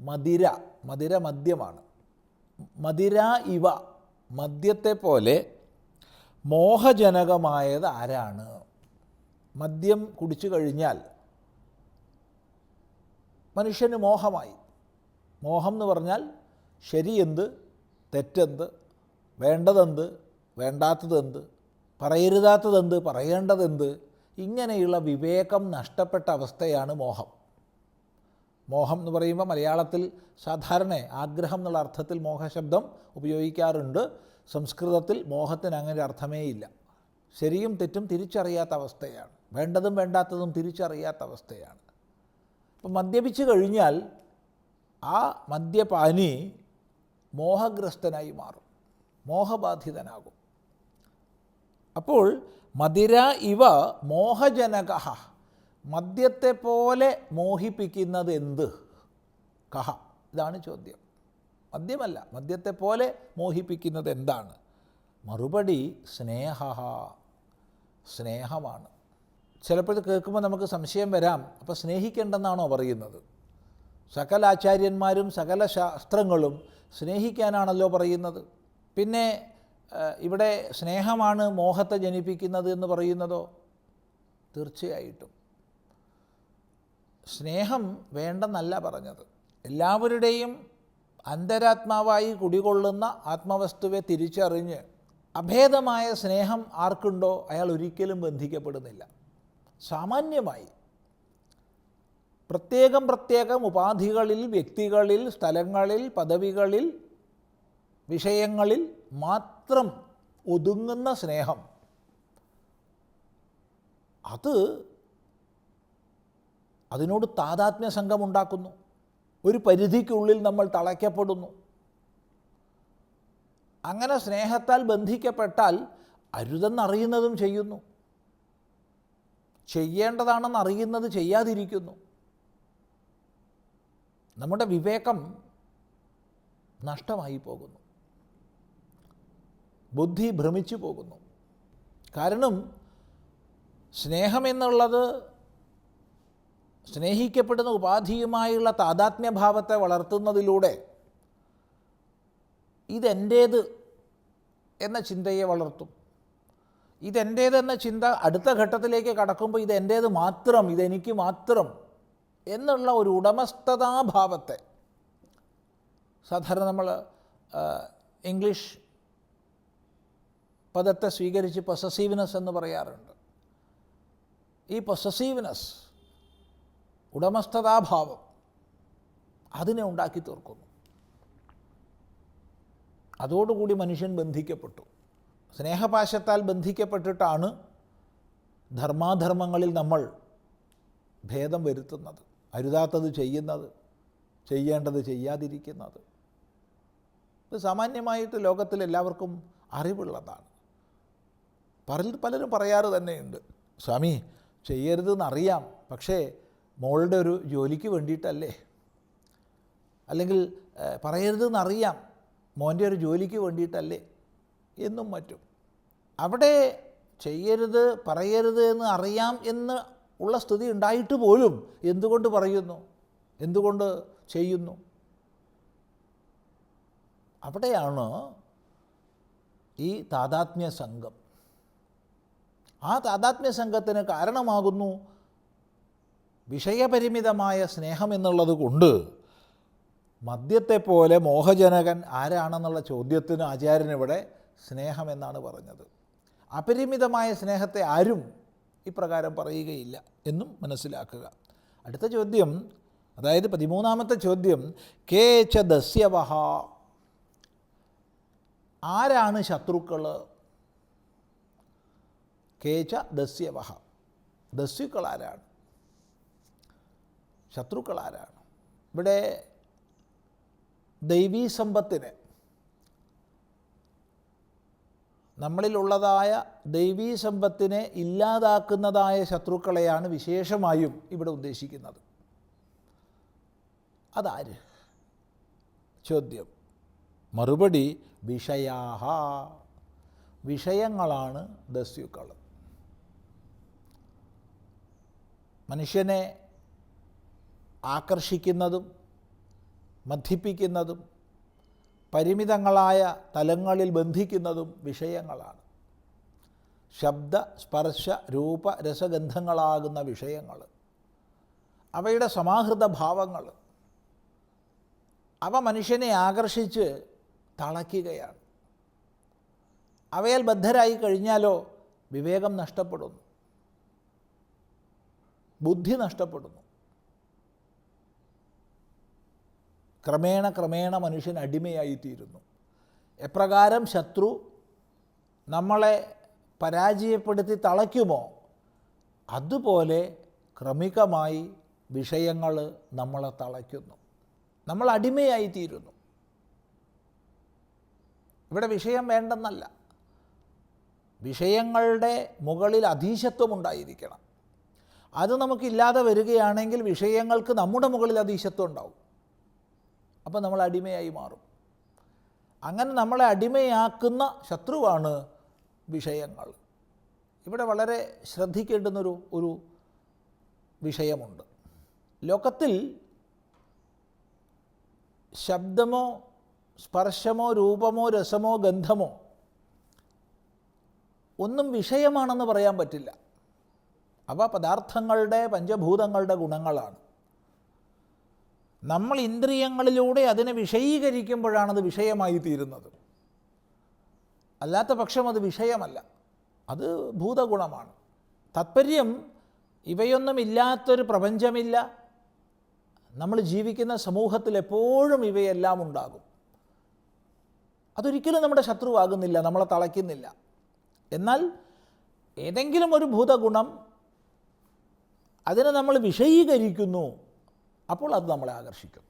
മതിര മതിര മദ്യമാണ്. മതിര ഇവ മദ്യത്തെ പോലെ മോഹജനകമായത് ആരാണ്? മദ്യം കുടിച്ചു കഴിഞ്ഞാൽ മനുഷ്യന് മോഹമായി. മോഹം എന്ന് പറഞ്ഞാൽ ശരിയെന്ത് തെറ്റെന്ത് വേണ്ടതെന്ത് വേണ്ടാത്തതെന്ത് പറയരുതാത്തതെന്ത് പറയേണ്ടതെന്ത് ഇങ്ങനെയുള്ള വിവേകം നഷ്ടപ്പെട്ട അവസ്ഥയാണ് മോഹം. മോഹം എന്ന് പറയുമ്പോൾ മലയാളത്തിൽ സാധാരണ ആഗ്രഹം എന്നുള്ള അർത്ഥത്തിൽ മോഹശബ്ദം ഉപയോഗിക്കാറുണ്ട്. സംസ്കൃതത്തിൽ മോഹത്തിന് അങ്ങനെ അർത്ഥമേ ഇല്ല ശരിയും തെറ്റും തിരിച്ചറിയാത്ത അവസ്ഥയാണ്. വേണ്ടതും വേണ്ടാത്തതും തിരിച്ചറിയാത്ത അവസ്ഥയാണ്. അപ്പം മദ്യപിച്ചു കഴിഞ്ഞാൽ ആ മദ്യപാനി മോഹഗ്രസ്തനായി മാറും. മോഹബാധിതനാകും. അപ്പോൾ മതിര ഇവ മോഹജനക മദ്യത്തെ പോലെ മോഹിപ്പിക്കുന്നത് എന്ത്? കഹ. ഇതാണ് ചോദ്യം. മദ്യമല്ല മദ്യത്തെ പോലെ മോഹിപ്പിക്കുന്നത് എന്താണ്? മറുപടി സ്നേഹ. സ്നേഹമാണ്. ചിലപ്പോൾ ഇത് കേൾക്കുമ്പോൾ നമുക്ക് സംശയം വരാം. അപ്പോൾ സ്നേഹിക്കേണ്ടെന്നാണോ പറയുന്നത്? സകല ആചാര്യന്മാരും സകല ശാസ്ത്രങ്ങളും സ്നേഹിക്കാനാണല്ലോ പറയുന്നത്. പിന്നെ ഇവിടെ സ്നേഹമാണ് മോഹത്തെ ജനിപ്പിക്കുന്നത് എന്ന് പറയുന്നതോ? തീർച്ചയായിട്ടും. സ്നേഹം വേണ്ടെന്നല്ല പറഞ്ഞത്. എല്ലാവരുടെയും അന്തരാത്മാവായി കുടികൊള്ളുന്ന ആത്മവസ്തുവെ തിരിച്ചറിഞ്ഞ് അഭേദമായ സ്നേഹം ആർക്കുണ്ടോ? അയാൾ ഒരിക്കലും ബന്ധിക്കപ്പെടുന്നില്ല. സാമാന്യമായി പ്രത്യേകം പ്രത്യേകം ഉപാധികളിൽ വ്യക്തികളിൽ സ്ഥലങ്ങളിൽ പദവികളിൽ വിഷയങ്ങളിൽ മാത്രം ഒതുങ്ങുന്ന സ്നേഹം. അത് അതിനോട് താതാത്മ്യ സംഘമുണ്ടാക്കുന്നു. ഒരു പരിധിക്കുള്ളിൽ നമ്മൾ തളയ്ക്കപ്പെടുന്നു. അങ്ങനെ സ്നേഹത്താൽ ബന്ധിക്കപ്പെട്ടാൽ അരുതെന്നറിയുന്നതും ചെയ്യുന്നു. ചെയ്യേണ്ടതാണെന്ന് അറിയുന്നത് ചെയ്യാതിരിക്കുന്നു. നമ്മുടെ വിവേകം നഷ്ടമായി പോകുന്നു. ബുദ്ധി ഭ്രമിച്ചു പോകുന്നു. കാരണം സ്നേഹമെന്നുള്ളത് സ്നേഹിക്കപ്പെടുന്ന ഉപാധിയുമായുള്ള താതാത്മ്യഭാവത്തെ വളർത്തുന്നതിലൂടെ ഇതെന്റേത് എന്ന ചിന്തയെ വളർത്തും. ഇതെന്റേതെന്ന ചിന്ത അടുത്ത ഘട്ടത്തിലേക്ക് കടക്കുമ്പോൾ ഇതെന്റേത് മാത്രം ഇതെനിക്ക് മാത്രം എന്നുള്ള ഒരു ഉടമസ്ഥതാഭാവത്തെ സാധാരണ നമ്മൾ ഇംഗ്ലീഷ് പദത്തെ സ്വീകരിച്ച് പൊസസീവ്നെസ് എന്ന് പറയാറുണ്ട്. ഈ പൊസസീവ്നെസ് ഉടമസ്ഥതാഭാവം അതിനെ ഉണ്ടാക്കി തീർക്കുന്നു. അതോടുകൂടി മനുഷ്യൻ ബന്ധിക്കപ്പെട്ടു. സ്നേഹപാശത്താൽ ബന്ധിക്കപ്പെട്ടിട്ടാണ് ധർമാധർമ്മങ്ങളിൽ നമ്മൾ ഭേദം വരുത്തുന്നത്. അരുതാത്തത് ചെയ്യുന്നത് ചെയ്യേണ്ടത് ചെയ്യാതിരിക്കുന്നത്. ഇത് സാമാന്യമായിട്ട് ലോകത്തിൽ എല്ലാവർക്കും അറിവുള്ളതാണ്. പറ പലരും പറയാറ് തന്നെയുണ്ട്. സ്വാമി ചെയ്യരുതെന്നറിയാം പക്ഷേ മോളുടെ ഒരു ജോലിക്ക് വേണ്ടിയിട്ടല്ലേ? അല്ലെങ്കിൽ പറയരുതെന്നറിയാം മോന്റെ ഒരു ജോലിക്ക് വേണ്ടിയിട്ടല്ലേ? എന്നും മറ്റും. അവിടെ ചെയ്യരുത് പറയരുത് എന്ന് അറിയാം എന്ന് ഉള്ള സ്ഥിതി ഉണ്ടായിട്ട് പോലും എന്തുകൊണ്ട് പറയുന്നു? എന്തുകൊണ്ട് ചെയ്യുന്നു? അവിടെയാണ് ഈ താതാത്മ്യ സംഘം. ആ താതാത്മ്യ സംഘത്തിന് കാരണമാകുന്നു വിഷയപരിമിതമായ സ്നേഹം എന്നുള്ളത് കൊണ്ട് മദ്യത്തെ പോലെ മോഹജനകൻ ആരാണെന്നുള്ള ചോദ്യത്തിന് ആചാര്യൻ ഇവിടെ സ്നേഹം എന്നാണ് പറഞ്ഞത്. അപരിമിതമായ സ്നേഹത്തെ ആരും ഇപ്രകാരം പറയുകയില്ല എന്നും മനസ്സിലാക്കുക. അടുത്ത ചോദ്യം അതായത് പതിമൂന്നാമത്തെ ചോദ്യം കേ ച ദസ്യവഹ. ആരാണ് ശത്രുക്കൾ? കേച്ച ദസ്യവഹ. ദസ്യുക്കൾ ആരാണ്? ശത്രുക്കൾ ആരാണ് ഇവിടെ ദൈവീ സമ്പത്തിന് നമ്മളിലുള്ളതായ ദൈവീ സമ്പത്തിനെ ഇല്ലാതാക്കുന്നതായ ശത്രുക്കളെയാണ് വിശേഷമായും ഇവിടെ ഉദ്ദേശിക്കുന്നത്. അതാര്? ചോദ്യം. മറുപടി വിഷയാഹ. വിഷയങ്ങളാണ് ദസ്യുക്കൾ മനുഷ്യനെ ആകർഷിക്കുന്നതും മദ്ധിപ്പിക്കുന്നതും പരിമിതങ്ങളായ തലങ്ങളിൽ ബന്ധിക്കുന്നതും വിഷയങ്ങളാണ്. ശബ്ദ സ്പർശ രൂപ രസഗന്ധങ്ങളാകുന്ന വിഷയങ്ങൾ. അവയുടെ സമാഹൃത ഭാവങ്ങൾ. അവ മനുഷ്യനെ ആകർഷിച്ച് തളയ്ക്കുകയാണ്. അവയാൽ ബദ്ധരായി കഴിഞ്ഞാലോ വിവേകം നഷ്ടപ്പെടുന്നു. ബുദ്ധി നഷ്ടപ്പെടുന്നു. ക്രമേണ ക്രമേണ മനുഷ്യൻ അടിമയായിത്തീരുന്നു. എപ്രകാരം ശത്രു നമ്മളെ പരാജയപ്പെടുത്തി തളയ്ക്കുമോ? അതുപോലെ ക്രമികമായി വിഷയങ്ങൾ നമ്മളെ തളയ്ക്കുന്നു. നമ്മൾ അടിമയായിത്തീരുന്നു. ഇവിടെ വിഷയം വേണ്ടെന്നല്ല. വിഷയങ്ങളുടെ മുകളിൽ അധീശത്വം ഉണ്ടായിരിക്കണം അത് നമുക്കില്ലാതെ വരികയാണെങ്കിൽ വിഷയങ്ങൾക്ക് നമ്മുടെ മുകളിൽ അധീശത്വം ഉണ്ടാവും. അപ്പോൾ നമ്മൾ അടിമയായി മാറും. അങ്ങനെ നമ്മളെ അടിമയാക്കുന്ന ശത്രുവാണ് വിഷയങ്ങൾ. ഇവിടെ വളരെ ശ്രദ്ധിക്കേണ്ടുന്നൊരു ഒരു വിഷയമുണ്ട്. ലോകത്തിൽ ശബ്ദമോ സ്പർശമോ രൂപമോ രസമോ ഗന്ധമോ ഒന്നും വിഷയമാണെന്ന് പറയാൻ പറ്റില്ല. അവ പദാർത്ഥങ്ങളുടെ പഞ്ചഭൂതങ്ങളുടെ ഗുണങ്ങളാണ്. നമ്മൾ ഇന്ദ്രിയങ്ങളിലൂടെ അതിനെ വിഷയീകരിക്കുമ്പോഴാണത് വിഷയമായി തീരുന്നത്. അല്ലാത്ത പക്ഷം അത് വിഷയമല്ല. അത് ഭൂതഗുണമാണ്. താത്പര്യം ഇവയൊന്നും ഇല്ലാത്തൊരു പ്രപഞ്ചമില്ല. നമ്മൾ ജീവിക്കുന്ന സമൂഹത്തിൽ എപ്പോഴും ഇവയെല്ലാം ഉണ്ടാകും. അതൊരിക്കലും നമ്മുടെ ശത്രുവാകുന്നില്ല നമ്മളെ തളയ്ക്കുന്നില്ല. എന്നാൽ ഏതെങ്കിലും ഒരു ഭൂതഗുണം അതിനെ നമ്മൾ വിഷയീകരിക്കുന്നു. അപ്പോൾ അത് നമ്മളെ ആകർഷിക്കും.